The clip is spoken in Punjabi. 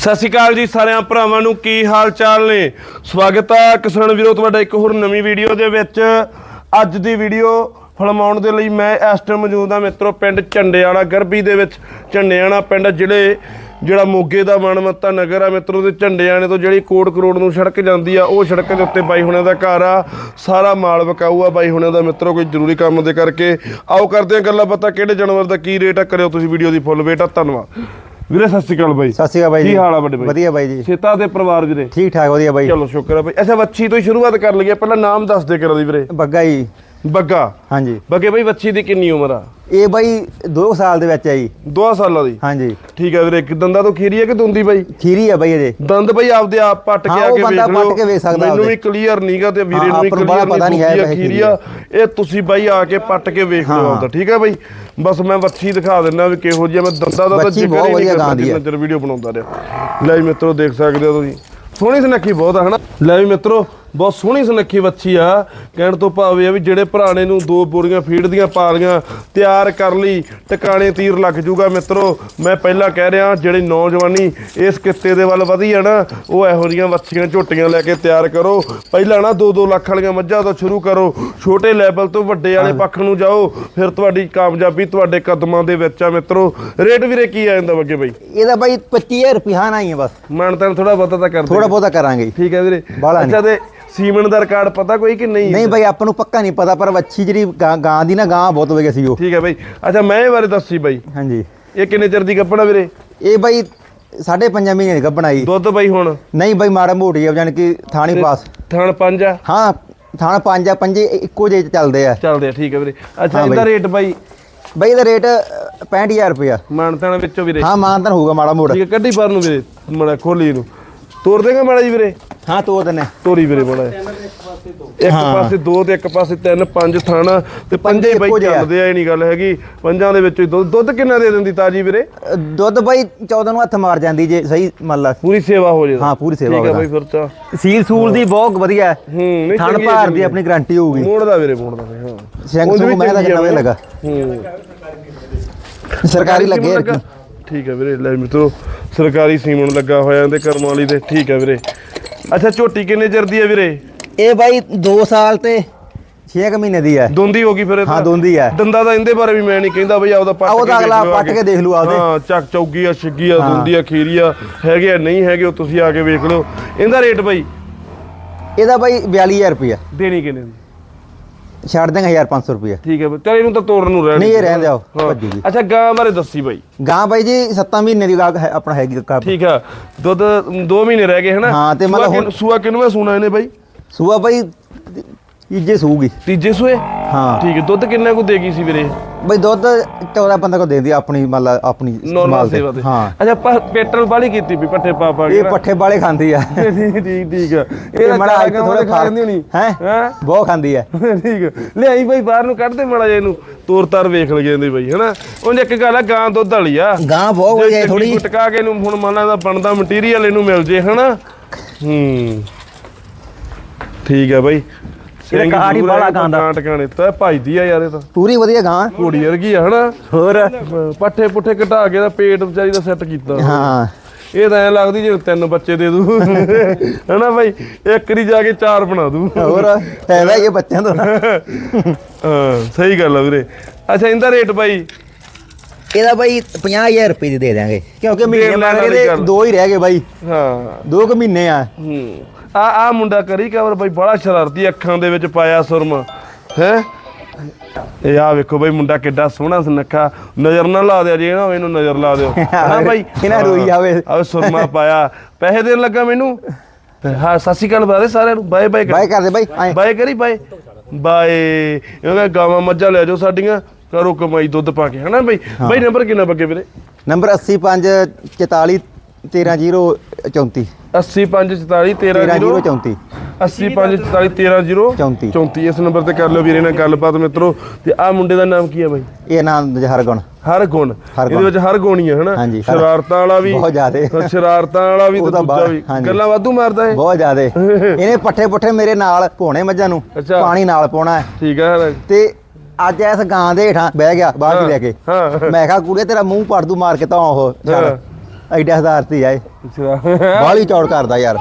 ਸਤਿ ਸ਼੍ਰੀ ਅਕਾਲ ਜੀ ਸਾਰਿਆਂ ਭਰਾਵਾਂ ਨੂੰ ਕੀ ਹਾਲ ਚਾਲ ਨੇ? ਸਵਾਗਤ ਹੈ ਕਿਸਾਨ ਵੀਰੋ, ਤੁਹਾਡਾ ਇੱਕ ਹੋਰ ਨਵੀਂ ਵੀਡੀਓ ਦੇ ਵਿੱਚ। ਅੱਜ ਦੀ ਵੀਡੀਓ ਫਲਮਾਉਣ ਦੇ ਲਈ ਮੈਂ ਇਸ ਟਾਈਮ ਮੌਜੂਦ ਹਾਂ ਮਿੱਤਰੋ, ਪਿੰਡ ਝੰਡੇਆਣਾ ਗਰਬੀ ਦੇ ਵਿੱਚ। ਝੰਡੇਆਣਾ ਪਿੰਡ ਜ਼ਿਲ੍ਹੇ ਜਿਹੜਾ ਮੋਗੇ ਦਾ ਮਨਮੱਤਾ ਨਗਰ ਆ ਮਿੱਤਰੋ, ਤੇ ਝੰਡੇਆਣੇ ਤੋਂ ਜਿਹੜੀ ਕੋਟ ਕਰੋੜ ਨੂੰ ਸੜਕ ਜਾਂਦੀ ਆ, ਉਹ ਸੜਕ ਦੇ ਉੱਤੇ ਬਾਈ ਹੁਣਾਂ ਦਾ ਘਰ ਆ। ਸਾਰਾ ਮਾਲ ਵਿਕਾਊ ਆ ਬਾਈ ਹੁਣਾਂ ਦਾ ਮਿੱਤਰੋ, ਕੋਈ ਜ਼ਰੂਰੀ ਕੰਮ ਦੇ ਕਰਕੇ। ਆਓ ਕਰਦੇ ਆ ਗੱਲਾਂ ਬਾਤਾਂ, ਕਿਹੜੇ ਜਾਨਵਰ ਦਾ ਕੀ ਰੇਟ ਆ, ਕਰਿਓ ਤੁਸੀਂ ਵੀਡੀਓ ਦੀ ਫੁੱਲ ਵੇਟ ਆ, ਧੰਨਵਾਦ। ਵੀਰੇ ਸਤਿ ਸ਼੍ਰੀ ਅਕਾਲ ਬਾਈ। ਸਤਿ ਸ਼੍ਰੀ ਅਕਾਲ ਬਾਈ ਕੀ ਹਾਲ ਆ ਵੱਡੇ ਬਾਈ? ਵਧੀਆ ਬਾਈ ਜੀ। ਸੇਤਾ ਦੇ ਪਰਿਵਾਰ ਵੀਰੇ। ਠੀਕ ਠਾਕ ਵਧੀਆ ਬਾਈ। ਚਲੋ ਸ਼ੁਕਰ ਹੈ ਬਾਈ। ਅੱਛਾ ਵੱਛੀ ਤੋਂ ਹੀ ਸ਼ੁਰੂਆਤ ਕਰ ਲਈਏ। ਪਹਿਲਾਂ ਨਾਮ ਦੱਸ ਦੇ ਕਰਾਂ ਦੀ ਵੀਰੇ। ਬੱਗਾ ਜੀ। ਬੱਗਾ? ਹਾਂਜੀ। ਬੱਗੇ ਬਾਈ ਵੱਛੀ ਦੀ ਕਿੰਨੀ ਉਮਰ ਆ? ਇਹ ਬਾਈ 2 ਸਾਲ ਦੇ ਵਿੱਚ ਜੀ। 2 ਸਾਲਾਂ ਦੀ? ਹਾਂਜੀ। ਠੀਕ ਹੈ ਵੀਰੇ ਦੰਦਾਂ ਤੋਂ ਖੀਰੀ ਹੈ ਕਿ ਦੁੰਦੀ ਬਾਈ? ਖੀਰੀ ਹੈ ਬਾਈ ਇਹਦੇ। ਦੰਦ ਬਾਈ ਆਪਦੇ ਆਪ ਪੱਟ ਕੇ ਆ ਕੇ ਬੰਦਾ ਵੇਖ ਪੱਟ ਲਿਓ। ਕੇ ਵੇਖ ਸਕਦਾ ਮੈਨੂੰ। ਵੀ ਕਲੀਅਰ ਨਹੀਂਗਾ ਤੇ ਵੀਰੇ ਨੂੰ ਵੀ ਕਲੀਅਰ ਪਤਾ ਨਹੀਂ ਹੈ ਖੀਰੀ ਆ। ਇਹ ਤੁਸੀਂ ਬਾਈ ਆ ਕੇ ਪੱਟ ਕੇ ਵੇਖ ਲਿਓ। ਆਪਦਾ ਠੀਕ ਹੈ ਬਾਈ? ਬਸ ਮੈਂ ਵੱਛੀ ਦਿਖਾ ਦਿੰਦਾ ਵੀ ਕਿਹੋ ਜਿਹੀ ਆ। ਮੈਂ ਦੰਦਾਂ ਦਾ ਤਾਂ ਜ਼ਿਕਰ ਹੀ ਨਹੀਂ ਕਰਦਾ ਆ। ਨਜ਼ਰ ਵੀਡੀਓ ਬਣਾਉਂਦਾ ਰਿਹਾ। ਲੈ ਮਿੱਤਰੋ ਦੇਖ ਸਕਦੇ ਹੋ ਤੁਸੀਂ। ਸੋਹਣੀ ਸੁਨੱਖੀ ਬਹੁਤ ਆ ਹਨਾ? ਲੈ ਮਿੱਤਰੋ ਬਹੁਤ ਸੋਹਣੀ ਸੁਨੱਖੀ ਵੱਛੀ ਆ। ਕਹਿਣ ਤੋਂ ਭਾਵ ਆ ਵੀ ਜਿਹੜੇ ਭਰਾਣੇ ਨੂੰ ਦੋ ਬੋਰੀਆਂ ਫੀਡ ਦੀਆਂ ਪਾ ਲੀਆਂ ਤਿਆਰ ਕਰ ਲਈ ਟਿਕਾਣੇ ਤੀਰ ਲੱਗ ਜੂਗਾ। ਮਿੱਤਰੋ ਮੈਂ ਪਹਿਲਾਂ ਕਹਿ ਰਿਹਾ ਜਿਹੜੀ ਨੌਜਵਾਨੀ ਇਸ ਕਿੱਤੇ ਦੇ ਵੱਲ ਵਧੀ ਆ ਨਾ ਉਹ ਇਹੋ ਜਿਹੀਆਂ ਵੱਛੀਆਂ ਝੋਟੀਆਂ ਲੈ ਕੇ ਤਿਆਰ ਕਰੋ। ਪਹਿਲਾਂ ਨਾ 2-2 ਲੱਖ ਵਾਲੀਆਂ ਮੱਝਾਂ ਤੋਂ ਸ਼ੁਰੂ ਕਰੋ। ਛੋਟੇ ਲੈਵਲ ਤੋਂ ਵੱਡੇ ਵਾਲੇ ਪੱਖ ਨੂੰ ਜਾਓ। ਫਿਰ ਤੁਹਾਡੀ ਕਾਮਯਾਬੀ ਤੁਹਾਡੇ ਕਦਮਾਂ ਦੇ ਵਿੱਚ ਆ ਮਿੱਤਰੋ। ਰੇਟ ਵੀਰੇ ਕੀ ਆ ਜਾਂਦਾ ਬੱਗੇ ਬਾਈ? ਇਹਦਾ ਬਾਈ 25000 ਰੁਪਏ ਹਾਂ ਨਹੀਂ ਹੈ ਬਸ। ਮਨ ਤਾਂ ਥੋੜਾ ਬਹੁਤਾ ਤਾਂ ਕਰਦੇ ਥੋੜਾ ਬਹੁਤਾ ਕਰਾਂਗੇ। ਠੀਕ ਹੈ ਵੀਰੇ। ਅੱਛਾ ਤੇ ਸੀਮਨ ਦਾ ਰਿਕਾਰਡ ਪਤਾ ਕੋਈ ਕਿ ਨਹੀਂ? ਨਹੀਂ ਬਾਈ ਆਪਾਂ ਨੂੰ ਪੱਕਾ ਨਹੀਂ ਪਤਾ ਪਰ ਵੱਛੀ ਜਿਹੜੀ ਗਾਂ ਗਾਂ ਦੀ ਨਾ ਗਾਂ ਬਹੁਤ ਵਧੀਆ ਸੀ ਉਹ। ਠੀਕ ਹੈ ਬਾਈ। ਅੱਛਾ ਮੈਂ ਇਹ ਬਾਰੇ ਦੱਸੀ ਬਾਈ। ਹਾਂਜੀ। ਇਹ ਕਿੰਨੇ ਚਿਰ ਦੀ ਕੱਪੜਾ ਵੀਰੇ? ਇਹ ਬਾਈ ਸਾਢੇ ਪੰਜਾਂ ਮਹੀਨੇ ਦੀ ਗੱਭਣ ਆਈ ਦੁੱਧ ਬਾਈ ਹੁਣ? ਨਹੀਂ ਬਾਈ ਮਾੜਾ ਮੋਟੀ ਆ ਜਾਨ ਕਿ ਥਾਣੀ ਪਾਸ। ਥਣ ਪੰਜ ਆ? ਹਾਂ ਥਾਣਾ ਪੰਜ ਆ ਪੰਜੇ ਇੱਕੋ ਜਿਹੇ ਚੱਲਦੇ ਆ। ਚੱਲਦੇ ਆ ਠੀਕ ਹੈ ਵੀਰੇ। ਅੱਛਾ ਇਹਦਾ। ਰੇਟ ਬਾਈ? ਬਾਈ ਇਹਦਾ ਰੇਟ 65000 ਰੁਪਇਆ। ਮਾਨਤਾਂ ਵਿੱਚੋਂ ਵੀਰੇ। ਹਾਂ ਮਾਨਤਨ ਹੋਊਗਾ ਮਾੜਾ ਮੋੜਾ ਠੀਕ ਹੈ ਕੱਢੀ ਪਰ ਨੂੰ ਵੀਰੇ ਮੜਾ ਖੋਲੀ ਨੂੰ। ਤੋੜ ਦੇਗਾ ਮਾੜਾ ਜੀ ਵੀਰੇ। ਹਾਂ ਤੋ ਦਨੇ ਤੋਰੀ ਵੀਰੇ ਜਿਹਾ। ਇੱਕ। ਪਾਸੇ ਦੋ ਤੇ ਇੱਕ ਪਾਸੇ ਤਿੰਨ ਪੰਜ ਥਣ ਤੇ ਪੰਜੇ ਬਾਈ। ਚੱਲਦੇ ਆ। ਇਹ ਨਹੀਂ ਗੱਲ ਹੈਗੀ। ਪੰਜਾਂ ਦੇ ਵਿੱਚੋਂ ਦੁੱਧ ਦੁੱਧ ਕਿੰਨਾ ਦੇ ਦਿੰਦੀ ਤਾਜੀ ਵੀਰੇ? ਦੁੱਧ ਬਾਈ 14 ਨੂੰ ਹੱਥ ਮਾਰ ਜਾਂਦੀ ਜੇ ਸਹੀ ਮੰਨ ਲਾ। ਪੂਰੀ ਸੇਵਾ ਹੋ ਜੇ ਹਾਂ, ਪੂਰੀ ਸੇਵਾ ਠੀਕ ਹੈ ਬਾਈ ਫਿਰ ਤਾਂ। ਸੀਲ ਸੂਲ ਦੀ ਬਹੁਤ ਵਧੀਆ ਹੈ। ਥਣ ਭਾਰ ਦੀ। ਆਪਣੀ ਗਾਰੰਟੀ ਹੋਊਗੀ। ਮੋੜ ਦਾ ਵੀਰੇ ਮੋੜ ਦਾ ਹਾਂ। ਸਿੰਘ ਵੀ ਮੈਂ ਤਾਂ ਕਿੰਨਾ ਵੀਰੇ। ਲੱਗਾ। ਹੂੰ। ਸਰਕਾਰੀ ਲੱਗੇ? ਠੀਕ ਹੈ ਵੀਰੇ ਲੈ ਮਿੱਤਰੋ ਸਰਕਾਰੀ ਸੀਮਨ ਲੱਗਾ ਹੋਇਆ ਇਹਦੇ ਕਰਮ ਵਾਲੀ ਦੇ। ਠੀਕ ਹੈ ਵੀਰੇ। ਅੱਛਾ ਝੋਟੀ ਕਿੰਨੇ ਚਿਰ ਦੀ ਹੈ ਵੀਰੇ? ਇਹ ਬਾਈ 2 ਸਾਲ ਤੇ 6 ਮਹੀਨੇ ਦੀ ਹੈ। ਦੋਂਦੀ ਹੋ ਗਈ ਫਿਰ ਇਹ ਹਾਂ ਤਾਂ? ਦੋਂਦੀ ਹੈ। ਦੰਦਾ ਦਾ ਇਹਦੇ ਬਾਰੇ ਵੀ ਮੈਂ ਨਹੀਂ ਕਹਿੰਦਾ ਬਈ ਆਪਦਾ ਪੱਟ ਆਹ ਉਹਦਾ ਅਗਲਾ ਦੇਖ ਲਿਓ ਆ ਪੱਟ ਕੇ। ਦੇਖ ਲਓ ਆਪਦੇ। ਹਾਂ ਚੱਕ ਚੌਗੀ ਆ ਛਿੱਗੀ ਆ ਹਾਂ। ਦੋਂਦੀ ਆ ਖੀਰੀ ਆ ਹੈਗੇ ਆ ਨਹੀਂ ਹੈਗੇ ਉਹ ਤੁਸੀਂ ਆ ਕੇ ਵੇਖ ਲਿਓ। ਇਹਦਾ ਰੇਟ ਬਈ? ਇਹਦਾ ਬਾਈ 42000 ਰੁਪਇਆ ਦੇਣੀ ਕਿੰਨੇ ਦੀ? ਛੱਡ ਦੇਗਾ 1500 ਰੁਪਇਆ। ਠੀਕ ਹੈ ਬਈ ਚਲ ਇਹਨੂੰ ਤਾਂ ਤੋੜਨ ਨੂੰ ਰਹਿਣ ਨਹੀਂ, ਇਹ। ਰਹਿਣ ਦਿਓ। ਅੱਛਾ ਗਾਂ ਬਾਰੇ ਦੱਸੀ ਬਈ। ਗਾਂ ਬਾਈ ਜੀ 7 ਮਹੀਨੇ ਦੀ ਗਾਂ ਹੈ- ਆਪਣਾ ਹੈਗੀ ਗੱਪ ਠੀਕ ਆ। ਦੁੱਧ 2 ਮਹੀਨੇ ਰਹਿ ਗਏ ਹਨਾ? ਹਾਂ, ਤੇ ਸੂਆ ਮਤਲਬ ਹੁਣ- ਸੂਆ ਕਿੰਨਵੇਂ ਸੂਣਾ ਇਹਨੇ ਬਾਈ? ਸੂਆ ਬਾਈ ਇੱਜੇ ਸੂਗੀ। ਤੀਜੇ ਸੂਏ? ਹਾਂ। ਠੀਕ ਹੈ ਦੁੱਧ ਕਿੰਨਾ ਕੁ ਦੇਗੀ ਸੀ ਵੀਰੇ? ਬਾਈ ਦੁੱਧ 14 15 ਕੋ ਦਿੰਦੀ ਆ ਆਪਣੀ ਮੰਨ ਲਾ ਆਪਣੀ ਨੋਰਮਲ। ਸੇਵਾ ਤੇ। ਹਾਂ। ਅੱਛਾ ਪ- ਪੇਟਲ ਬਾਲੀ ਕੀਤੀ ਵੀ ਪੱਠੇ ਪਾ ਪਾ ਇਹ। ਪੱਠੇ ਵਾਲੇ ਖਾਂਦੀ ਆ। ਠੀਕ ਠੀਕ ਇਹ ਮੜਾ ਗਾਵਾਂ ਥੋੜਾ ਦੇ ਖਾ ਲੈਂਦੀ ਹੋਣੀ। ਹੈ? ਬਹੁਤ ਖਾਂਦੀ ਆ। ਠੀਕ। ਲਿਆਈ ਬਾਈ ਬਾਹਰ ਨੂੰ ਕੱਢ ਦੇ ਮੜਾ ਜੇ ਇਹਨੂੰ। ਤੋਰ ਤਾਰ ਵੇਖ ਲਗੇ ਇਹਦੇ ਬਾਈ ਹਨਾ? ਉਹ ਇੱਕ ਗੱਲ ਆ ਗਾਂ ਦੁੱਧ ਵਾਲੀ ਆ। ਗਾਂ ਬਹੁਤ ਵਧੀਆ ਥੋੜੀ ਥੋੜੀ ਟਕਾ ਕੇ ਇਹਨੂੰ ਹੁਣ ਮੰਨ ਇਹਦਾ ਬਣਦਾ ਮਟੀਰੀਅਲ ਇਹਨੂੰ ਮਿਲ ਜੇ ਹਨਾ? ਹੂੰ। ਠੀਕ ਆ ਬਾਈ। ਇਹਦਾ ਸਿੰਘ ਕਾਠ ਹੀ ਬਾਹਲਾ ਹੈ, ਗਾਂ ਦਾ। ਟਿਕਾਣੇ ਤਾਂ। ਭਜਦੀ ਆ ਯਾਰ ਇਹ ਤਾਂ। ਪੂਰੀ ਵਧੀਆ ਗਾਂ। ਘੋੜੀ ਵਰਗੀ ਆ ਹਨਾ? ਹੋਰ? ਪੱਠੇ ਪੁੱਠੇ ਘਟਾ ਕੇ ਦਾ ਪੇਟ ਵਿਚਾਰੀ ਦਾ ਸੈੱਟ ਕੀਤਾ। ਹਾਂ। ਇਹ ਤਾਂ ਐ ਲੱਗਦੀ ਜਿਵੇਂ ਤਿੰਨ ਬੱਚੇ ਦੇ ਦੂ। ਹਨਾ ਭਾਈ ਇੱਕ ਰੀ ਜਾ ਕੇ ਚਾਰ ਬਣਾ ਦੂ। ਹੋਰ? ਹੈਗਾ ਇਹ ਬੱਚਿਆਂ ਤੋਂ। ਹਾਂ ਸਹੀ ਗੱਲ ਆ ਵੀਰੇ। ਅੱਛਾ ਇਹਦਾ ਰੇਟ ਭਾਈ ਇਹਦਾ ਬਾਈ 50000 ਰੁਪਏ ਦੀ ਦੇ ਦਿਆਂਗੇ। ਕਿਉਂਕਿ ਮਹੀਨੇ ਮੰਗ ਵਾਲੀ ਦੇ ਗੱਲ। ਦੋ ਹੀ ਰਹਿ ਗਏ ਬਾਈ। ਹਾਂ। ਦੋ ਕੁ ਮਹੀਨੇ ਆ। ਹੂੰ। ਆ ਆ ਮੁੰਡਾ ਕਰੀ ਕਵਰ ਭਾਈ ਬੜਾ ਸ਼ਰਾਰਤੀ ਅੱਖਾਂ ਦੇ ਵਿੱਚ ਪਾਇਆ ਸੁਰਮਾ। ਹੈ? ਇਹ ਆ ਵੇਖੋ ਭਾਈ ਮੁੰਡਾ ਕਿੱਡਾ ਸੋਹਣਾ ਸੁਨੱਖਾ। ਨਜ਼ਰ ਨਾ ਲਾ ਦਿਆ ਜੇ ਨਾ ਇਹਨੂੰ ਨਜ਼ਰ ਲਾ ਦਿਓ। ਹਾਂ ਭਾਈ ਇਹਨਾਂ ਰੋਈ ਜਾਵੇ। ਆ ਸੁਰਮਾ ਪਾਇਆ। ਪੈਸੇ ਦੇਣ ਲੱਗਾ ਮੈਨੂੰ? ਹਾਂ ਸਤਿ ਸ਼੍ਰੀ ਅਕਾਲ ਬਰਾਦੇ ਸਾਰਿਆਂ ਨੂੰ। ਬਾਏ ਬਾਏ ਬਾਈ ਕਰਦੇ ਬਾਈ ਐਂ ਬਾਏ ਕਰੀ ਬਾਏ। ਬਾਏ। ਇਹਨਾਂ ਗਾਵਾਂ ਮੱਝਾਂ ਲੈ ਜਾਓ ਸਾਡੀਆਂ। ਕਰੋ ਕਮਾਈ ਦੁੱਧ ਪਾ ਕੇ ਹਨਾ ਬਈ? ਬਾਈ ਨੰਬਰ ਕਿੰਨਾ ਬੱਗੇ ਵੀਰੇ? ਨੰਬਰ 85 44 13034 8544 13 13034 8544 13 34 34 ਇਸ ਨੰਬਰ ਤੇ ਕਰ ਲਿਓ ਵੀਰੇ ਨਾਲ ਗੱਲਬਾਤ ਮਿੱਤਰੋ। ਤੇ ਆ ਮੁੰਡੇ ਦਾ ਨਾਮ ਕੀ ਹੈ ਬਾਈ? ਇਹ ਨਾਮ ਜਹਰ ਗੁਣ ਹਰ ਗੁਣ ਹਰ ਇਹਦੇ। ਵਿੱਚ ਹਰ ਗੁਣ ਹੀ ਹੈ ਹਨਾ? ਸ਼ਰਾਰਤਾਂ ਵਾਲਾ ਵੀ ਬਹੁਤ ਜ਼ਿਆਦੇ। ਸ਼ਰਾਰਤਾਂ ਵਾਲਾ ਵੀ ਤੇ ਦੂਜਾ ਵੀ। ਗੱਲਾਂ ਵਾਧੂ ਮਾਰਦਾ ਹੈ ਬਹੁਤ ਜ਼ਿਆਦੇ। ਇਹਨੇ ਪੱਠੇ ਪੁੱਠੇ ਮੇਰੇ ਨਾਲ ਭੋਣੇ ਮੱਝਾਂ ਨੂੰ। ਪਾਣੀ ਨਾਲ ਪਾਉਣਾ ਹੈ। ਠੀਕ ਹੈ ਤੇ ਅੱਜ ਇਸ ਗਾਂ ਦੇ ਹੇਠਾਂ ਬਹਿ ਗਿਆ ਬਾਹਰ ਹੀ ਲੈ ਕੇ। ਮੈਂ ਕਿਹਾ ਕੁੜੇ ਤੇਰਾ ਮੂੰਹ ਪੜ ਦੂ ਮਾਰ ਕੇ ਤਾਂ ਉਹ ਹਾਂ। ਛੱਡ ਐਡਾ ਹਜ਼ਾਰ ਤੇ ਆਏ ਅੱਛਾ। ਚੌੜ ਕਰਦਾ ਯਾਰ।